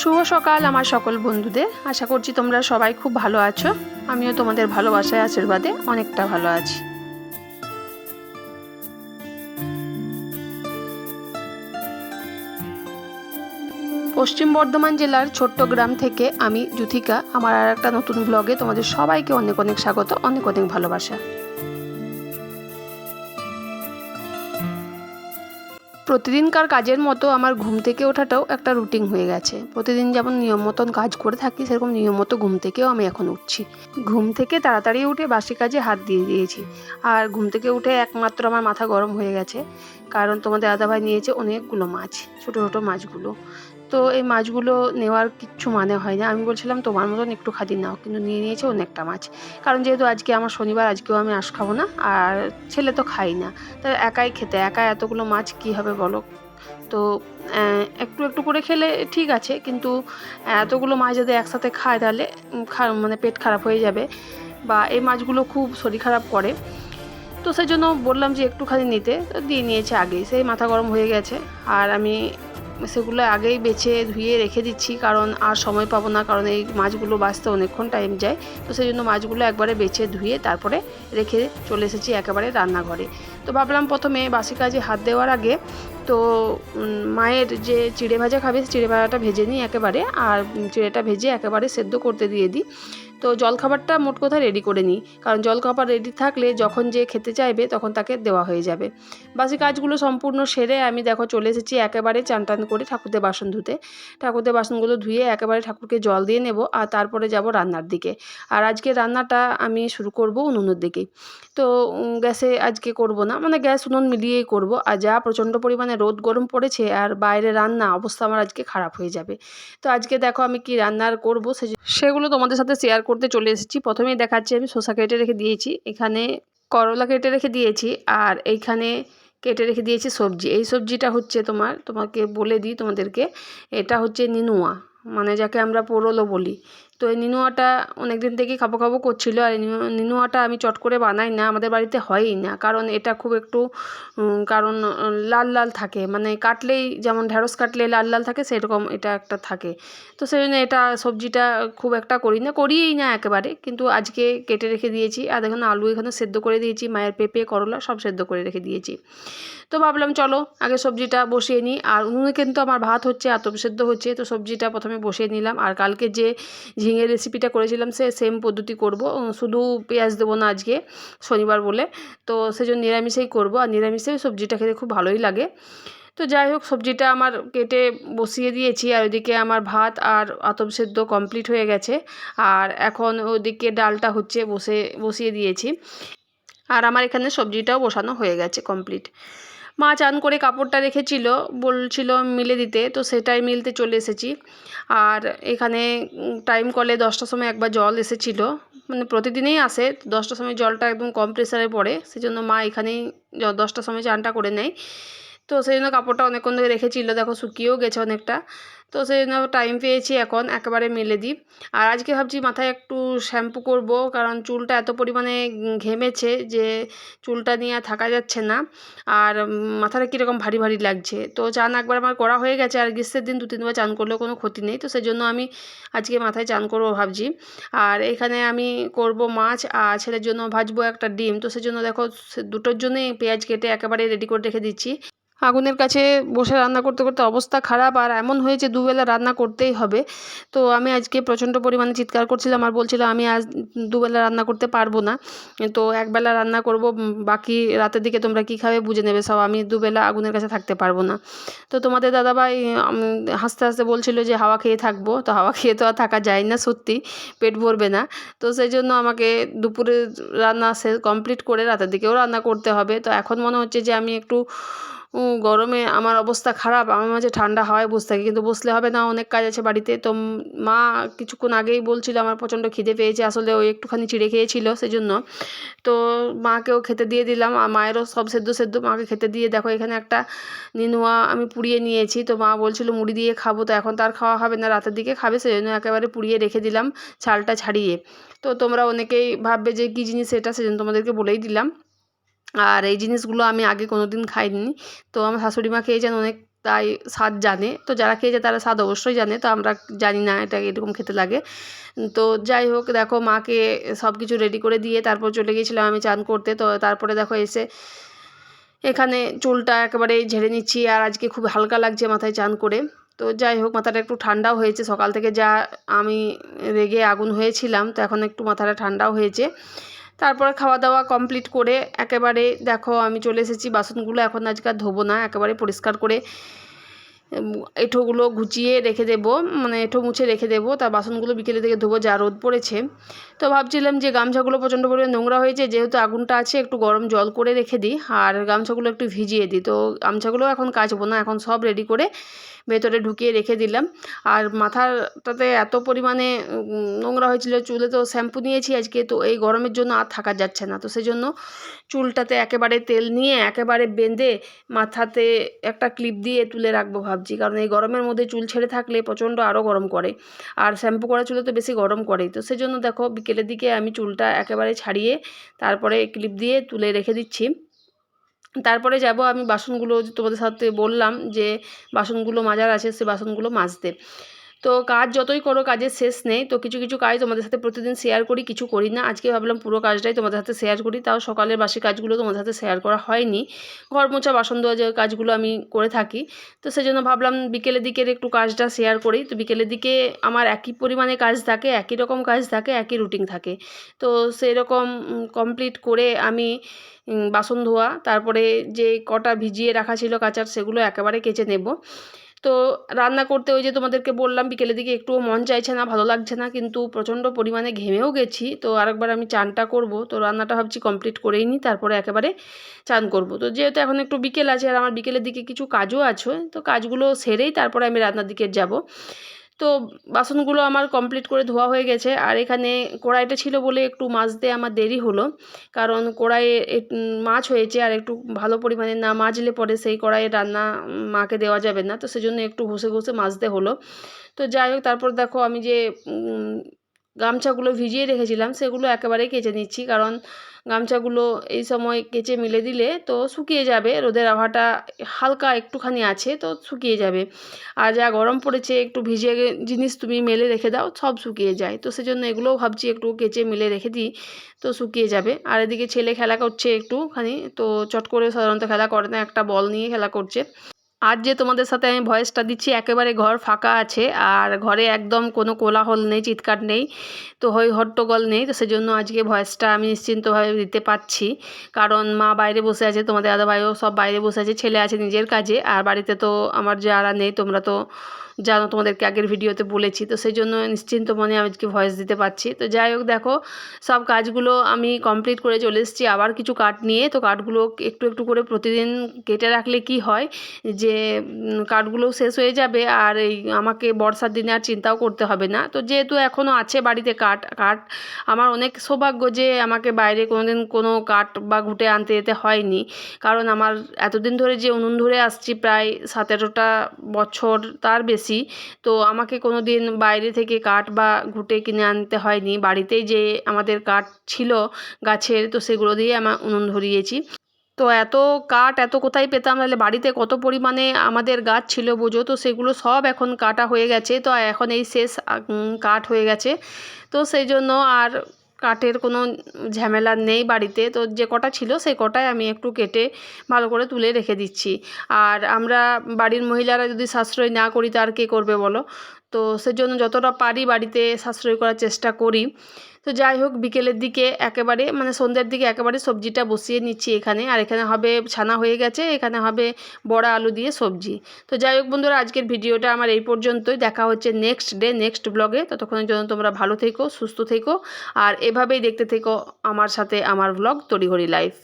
শুভ সকাল আমার সকল বন্ধুদের। আশা করছি তোমরা সবাই খুব ভালো আছো। আমিও তোমাদের ভালোবাসায়, আশীর্বাদে অনেকটা ভালো আছি। পশ্চিম বর্ধমান জেলার ছোট্ট গ্রাম থেকে আমি জুথিকা। আমার আর একটা নতুন ব্লগে তোমাদের সবাইকে অনেক অনেক স্বাগত, অনেক অনেক ভালোবাসা। প্রতিদিনকার কাজের মতো আমার ঘুম থেকে ওঠাটাও একটা রুটিন হয়ে গেছে। প্রতিদিন যেমন নিয়ম মতন কাজ করে থাকি, সেরকম নিয়ম মতো ঘুম থেকেও আমি এখন উঠছি। ঘুম থেকে তাড়াতাড়ি উঠে বাসি কাজে হাত দিয়ে দিয়েছি। আর ঘুম থেকে উঠে একমাত্র আমার মাথা গরম হয়ে গেছে। কারণ তোমাদের দাদাভাই নিয়েছে অনেকগুলো মাছ, ছোটো ছোটো মাছগুলো। তো এই মাছগুলো নেওয়ার কিচ্ছু মানে হয় না। আমি বলছিলাম, তোমার মতন একটু খাদি নাও। কিন্তু নিয়ে নিয়েছে অনেকটা মাছ। কারণ যেহেতু আজকে আমার শনিবার, আজকেও আমি আঁশ খাব না, আর ছেলে তো খাই না। তা একাই খেতে, একা এতগুলো মাছ কী হবে বলো? তো একটু একটু করে খেলে ঠিক আছে, কিন্তু এতগুলো মাছ যদি একসাথে খায় তাহলে মানে পেট খারাপ হয়ে যাবে বা এই মাছগুলো খুব শরীর খারাপ করে। তো সেই জন্য বললাম যে একটুখানি নিতে। তো দিয়ে নিয়েছে আগেই। সেই মাথা গরম হয়ে গেছে। আর আমি সেগুলো আগেই বেছে ধুয়ে রেখে দিচ্ছি, কারণ আর সময় পাবো না, কারণ এই মাছগুলো বাঁচতে অনেকক্ষণ টাইম যায়। তো সেই জন্য মাছগুলো একবারে বেছে ধুয়ে তারপরে রেখে চলে এসেছি একেবারে রান্নাঘরে। তো ভাবলাম প্রথমে বাসি কাজে হাত দেওয়ার আগে তো মায়ের যে চিড়ে ভাজা খাবে, চিড়ে ভাজাটা ভেজে নিই একেবারে, আর চিড়েটা ভেজে একেবারে সেদ্ধ করতে দিয়ে দিই। তো জলখাবারটা মোট কথা রেডি করে নিই। কারণ জলখাবার রেডি থাকলে যখন যে খেতে চাইবে তখন তাকে দেওয়া হয়ে যাবে। বাসি কাজগুলো সম্পূর্ণ সেরে আমি দেখো চলে এসেছি একেবারে চান টান করে ঠাকুরদের বাসন ধুতে। ঠাকুরদের বাসনগুলো ধুয়ে একেবারে ঠাকুরকে জল দিয়ে নেব আর তারপরে যাব রান্নার দিকে। আর আজকে রান্নাটা আমি শুরু করব উনুনের দিকেই তো গ্যাসে আজকে করব না। মানে গ্যাস, উনুন মিলিয়েই করব। আর যা প্রচণ্ড পরিমাণে রোদ গরম পড়েছে আর বাইরে রান্না অবস্থা আমার আজকে খারাপ হয়ে যাবে। তো আজকে দেখো আমি কি রান্নার করব সে সেগুলো তোমাদের সাথে শেয়ার করতে চলে এসেছি। প্রথমেই দেখাচ্ছি আমি শসা কেটে রেখে দিয়েছি। এখানে করলা কেটে রেখে দিয়েছি আর এইখানে কেটে রেখে দিয়েছি সবজি। এই সবজিটা হচ্ছে তোমার, তোমাকে বলে দিই তোমাদেরকে, এটা হচ্ছে নিনুয়া। মানে যাকে আমরা পোরলো বলি। তো এই নিনুয়াটা অনেক দিন থেকেই খাব খাব করছিল আর এই নিনু- নিনুয়াটা আমি চট করে বানাই না, আমাদের বাড়িতে হয়ই না। কারণ এটা খুব একটু কারণ, লাল লাল থাকে। মানে কাটলেই যেমন ঢ্যাঁড়স কাটলে লাল লাল থাকে, সেরকম এটা একটা থাকে। তো সেই জন্য এটা সবজিটা খুব একটা করি না। করিই না একেবারে, কিন্তু আজকে কেটে রেখে দিয়েছি। আর দেখুন, আলু এখানে সেদ্ধ করে দিয়েছি, মায়ের পেঁপে, করলা, সব সেদ্ধ করে রেখে দিয়েছি। তো ভাবলাম, চলো, আগে সবজিটা বসিয়ে নিই। আর উনুনে কিন্তু আমার ভাত হচ্ছে, আতপ সেদ্ধ হচ্ছে। তো সবজিটা প্রথমে বসিয়ে নিলাম। আর কালকে যে ঝিঙের রেসিপিটা করেছিলাম, সে সেম পদ্ধতি করব। শুধু পেঁয়াজ দেবো না আজকে, শনিবার বলে। তো সেজন্য নিরামিষেই করব। আর নিরামিষে সবজিটা খেতে খুব ভালোই লাগে। তো যাই হোক, সবজিটা আমার কেটে বসিয়ে দিয়েছি। আর ওইদিকে আমার ভাত আর আতপ সেদ্ধ কমপ্লিট হয়ে গেছে। আর এখন ওদিকে ডালটা হচ্ছে বসে, বসিয়ে দিয়েছি। আর আমার এখানে সবজিটাও বসানো হয়ে গেছে কমপ্লিট মা চান করে কাপড়টা রেখেছিল, বলছিল মিলে দিতে, তো সেটাই মিলতে চলে এসেছি। আর এখানে টাইম কলে দশটার সময় একবার জল এসেছিল। মানে প্রতিদিনেই আসে, দশটার সময় জলটা একদম কম প্রেসারে পড়ে, সেজন্য মা এখানেই দশটার সময় চানটা করে নেয়। তো সেই জন্য কাপড়টা অনেকক্ষণ ধরে রেখেছিল। দেখো শুকিয়েও গেছে অনেকটা। তো সেই জন্য টাইম পেয়েছি এখন একেবারে মেলে দিই। আর আজকে ভাবছি মাথায় একটু শ্যাম্পু করব, কারণ চুলটা এত পরিমাণে ঘেমেছে যে চুলটা নিয়ে থাকা যাচ্ছে না। আর মাথাটা কীরকম ভারী ভারী লাগছে। তো চান একবার আমার করা হয়ে গেছে। আর গ্রীষ্মের দিন দু তিনবার চান করলেও কোনো ক্ষতি নেই। তো সেই জন্য আমি আজকে মাথায় চান করব ভাবছি। আর এখানে আমি করব মাছ, আর ছেলের জন্য ভাজবো একটা ডিম। তো সেজন্য দেখো দুটোর জন্যই পেঁয়াজ কেটে একেবারে রেডি করে রেখে দিচ্ছি। আগুনের কাছে বসে রান্না করতে করতে অবস্থা খারাপ আর এমন হয়েছে দুবেলা রান্না করতেই হবে। তো আমি আজকে প্রচণ্ড পরিমাণে চিৎকার করছিলাম আর বলছিলাম আমি আজ দুবেলা রান্না করতে পারব না। তো একবেলা রান্না করব বাকি রাতের দিকে তোমরা কী খাবে বুঝে নেবে, সব আমি দুবেলা আগুনের কাছে থাকতে পারব না। তো তোমাদের দাদাভাই হাসতে হাসতে বলছিল যে হাওয়া খেয়ে থাকব, তো হাওয়া খেয়ে তো আর থাকা যায় না সত্যি, পেট ভরবে না। তো সেই জন্য আমাকে দুপুরে রান্না সে কমপ্লিট করে রাতের দিকেও রান্না করতে হবে। তো এখন মনে হচ্ছে যে আমি একটু গরমে আমার অবস্থা খারাপ, আমার মাঝে ঠান্ডা হাওয়ায় বসে থাকি। কিন্তু বসলে হবে না, অনেক কাজ আছে বাড়িতে। তো মা কিছুক্ষণ আগেই বলছিল, আমার প্রচণ্ড খিদে পেয়েছে। আসলে ওই একটুখানি চিড়ে খেয়েছিল সেজন্য। তো মাকেও খেতে দিয়ে দিলাম। আর মায়েরও সব সেদ্ধ সেদ্ধ, মাকে খেতে দিয়ে দেখো এখানে একটা নিনুয়া আমি পুড়িয়ে নিয়েছি। তো মা বলছিল, মুড়ি দিয়ে খাব। তো এখন তার খাওয়া হবে না, রাতের দিকে খাবে সেজন্য একেবারে পুড়িয়ে রেখে দিলাম ছালটা ছাড়িয়ে। তো তোমরা অনেকেই ভাববে যে, কী জিনিস এটা? সেজন্য তোমাদেরকে বলেই দিলাম। আর এই জিনিসগুলো আমি আগে কোনো দিন খাইনি। তো আমার শাশুড়ি মা খেয়েছেন অনেক তাই স্বাদ জানে। তো যারা খেয়েছে তারা স্বাদ অবশ্যই জানে। তো আমরা জানি না এটা এরকম খেতে লাগে। তো যাই হোক, দেখো মাকে সব কিছু রেডি করে দিয়ে তারপর চলে গিয়েছিলাম আমি চান করতে। তো তারপরে দেখো এসে এখানে চুলটা একেবারে ঝেড়ে নিচ্ছি আর আজকে খুব হালকা লাগছে মাথায় চান করে। তো যাই হোক, মাথাটা একটু ঠান্ডাও হয়েছে। সকাল থেকে যা আমি রেগে আগুন হয়েছিলাম, তো এখন একটু মাথাটা ঠান্ডাও হয়েছে। তারপরে খাওয়া দাওয়া কমপ্লিট করে একেবারে, দেখো আমি চলে এসেছি, বাসনগুলো এখন আজকে আর ধোবো না, একেবারে পরিষ্কার করে এঁঠোগুলো গুছিয়ে রেখে দেবো মানে এঁঠো মুছে রেখে দেবো তার বাসনগুলো বিকেলে থেকে ধোবো, যা রোদ পড়েছে। তো ভাবছিলাম যে গামছাগুলো প্রচণ্ড পরিমাণে নোংরা হয়েছে, যেহেতু আগুনটা আছে, একটু গরম জল করে রেখে দিই, আর গামছাগুলো একটু ভিজিয়ে দিই, তো গামছাগুলো এখন কাচবো না, এখন সব রেডি করে ভেতরে ঢুকিয়ে রেখে দিলাম। আর মাথাটাতে এত পরিমাণে নোংরা হয়েছিল, চুলে তো শ্যাম্পু নিয়েছি আজকে, তো এই গরমের জন্য আর থাকা যাচ্ছে না। তো সেই জন্য চুলটাতে একেবারে তেল নিয়ে একেবারে বেঁধে মাথাতে একটা ক্লিপ দিয়ে তুলে রাখব ভাবছি। কারণ এই গরমের মধ্যে চুল ছেড়ে থাকলে প্রচণ্ড আরও গরম করে। আর শ্যাম্পু করা চুলে তো বেশি গরম করে তো সেজন্য দেখো, বিকেলের দিকে আমি চুলটা একেবারে ছাড়িয়ে তারপরে ক্লিপ দিয়ে তুলে রেখে দিচ্ছি। তারপরে যাব আমি বাসনগুলো তোমাদের সাথে বললাম যে বাসনগুলো মাজার আছে সে বাসনগুলো মাজতে। তো কাজ যতই করো, কাজের শেষ নেই। তো কিছু কিছু কাজ তোমাদের সাথে প্রতিদিন শেয়ার করি, কিছু করি না। আজকে ভাবলাম পুরো কাজটাই তোমাদের সাথে শেয়ার করি, তাও সকালের বাসি কাজগুলো তোমাদের সাথে শেয়ার করা হয়নি। ঘর মোছা, বাসন দেওয়া যে কাজগুলো আমি করে থাকি। তো সেই জন্য ভাবলাম বিকেলের দিকের একটু কাজটা শেয়ার করি। তো বিকেলের দিকে আমার একই পরিমাণে কাজ থাকে, একই রকম কাজ থাকে, একই রুটিন থাকে। তো সেই রকম কমপ্লিট করে আমি বাসন ধোয়া, তারপরে যে কটা ভিজিয়ে রাখা ছিল কাচার, সেগুলো একেবারে কেচে নেব। তো রান্না করতে ওই যে তোমাদেরকে বললাম, বিকেলের দিকে একটুও মন চাইছে না, ভালো লাগছে না, কিন্তু প্রচণ্ড পরিমাণে ঘেমেও গেছি। তো আরেকবার আমি চানটা করব। তো রান্নাটা ভাবছি কমপ্লিট করেই নিই, তারপরে একেবারে চান করব। তো যেহেতু এখন একটু বিকেল আছে আর আমার বিকেলের দিকে কিছু কাজও আছে, তো কাজগুলো সেরেই তারপরে আমি রান্নার দিকে যাব। তো বাসনগুলো আমার কমপ্লিট করে ধোয়া হয়ে গেছে। আর এখানে কড়াইটা ছিল বলে একটু মাজতে আমার দেরি হলো। কারণ কড়াইয়ে মাছ হয়েছে আর একটু ভালো পরিমাণে না মাজলে পরে সেই কড়াইয়ে রান্না মাকে দেওয়া যাবে না। তো সেজন্য একটু ঘষে ঘষে মাজতে হলো। তো যাই হোক, তারপর দেখো আমি যে গামছাগুলো ভিজিয়ে রেখেছিলাম, সেগুলো একেবারেই কেচে নিচ্ছি। কারণ গামছাগুলো এই সময় কেচে মিলে দিলে তো শুকিয়ে যাবে, রোদের আভাটা হালকা একটুখানি আছে তো শুকিয়ে যাবে। আর যা গরম পড়েছে, একটু ভিজে জিনিস তুমি মেলে রেখে দাও, সব শুকিয়ে যায়। তো সেজন্য এগুলোও ভাবছি একটু কেচে মিলে রেখে দিই, তো শুকিয়ে যাবে। আর এদিকে ছেলে খেলা করছে একটুখানি, তো চট করে সাধারণত খেলা করে না, একটা বল নিয়ে খেলা করছে। আজ যে তোমাদের সাথে আমি ভয়েসটা দিচ্ছি, একেবারে ঘর ফাঁকা আছে আর ঘরে একদম কোনো কোলাহল নেই, চিৎকার নেই, তো হই হট্টগোল নেই, তো সেজন্য আজকে ভয়েসটা আমি নিশ্চিন্তভাবে দিতে পারছি। কারণ মা বাইরে বসে আছে, তোমাদের দাদা ভাইও সব বাইরে বসে আছে, ছেলে আছে নিজের কাজে, আর বাড়িতে তো আমার যারা নেই, তোমরা তো জানো তোমাদেরকে আগের ভিডিওতে বলেছি, তো সেই জন্য নিশ্চিন্ত মনে আজকে ভয়েস দিতে পারছি। তো যাই হোক, দেখো, সব কাজগুলো আমি কমপ্লিট করে চলে এসেছি, আবার কিছু কাঠ নিয়ে, তো কাঠগুলো একটু একটু করে প্রতিদিন কেটে রাখলে কি হয়? যে কাঠগুলো শেষ হয়ে যাবে আর এই আমাকে বর্ষার দিনে আর চিন্তাও করতে হবে না। তো যেহেতু এখনও আছে বাড়িতে কাঠ কাঠ আমার অনেক সৌভাগ্য যে আমাকে বাইরে কোনো দিন কোনো কাঠ বা ঘুটে আনতে যেতে হয়নি। কারণ আমার এতদিন ধরে যে উনুন ধরে আসছি প্রায় সতেরোটা বছর তার বেশি। বেশি তো আমাকে কোনো দিন বাইরে থেকে কাঠ বা ঘুঁটে কিনে আনতে হয়নি। বাড়িতেই যে আমাদের কাঠ ছিল গাছের, তো সেগুলো দিয়ে আমার উনুন ধরিয়েছি। তো এত কাঠ এত কোথায় পেতাম? তাহলে বাড়িতে কত পরিমাণে আমাদের গাছ ছিল বোঝো? তো সেগুলো সব এখন কাটা হয়ে গেছে। তো এখন এই শেষ কাঠ হয়ে গেছে। তো সেই জন্য আর কাঠের কোনো ঝামেলা নেই বাড়িতে। তো যে কটা ছিল সেই কটাই আমি একটু কেটে ভালো করে তুলে রেখে দিচ্ছি। আর আমরা বাড়ির মহিলারা যদি সাশ্রয় না করি তো আর কে করবে বলো? তো সেজন্য যতটা পারি বাড়িতে সাশ্রয় করার চেষ্টা করি। তো যাই হোক, বিকেলের দিকে একেবারে মানে সন্ধ্যের দিকে একেবারে সবজিটা বসিয়ে নিচ্ছি এখানে। আর এখানে হবে ছানা হয়ে গেছে, এখানে হবে বড়া আলু দিয়ে সবজি। তো যাই হোক বন্ধুরা, আজকের ভিডিওটা আমার এই পর্যন্তই। দেখা হচ্ছে নেক্সট ডে নেক্সট ব্লগে ততক্ষণের জন্য তোমরা ভালো থেকো, সুস্থ থেকো। আর এভাবেই দেখতে থেকো আমার সাথে আমার ব্লগ তড়িঘড়ি লাইফ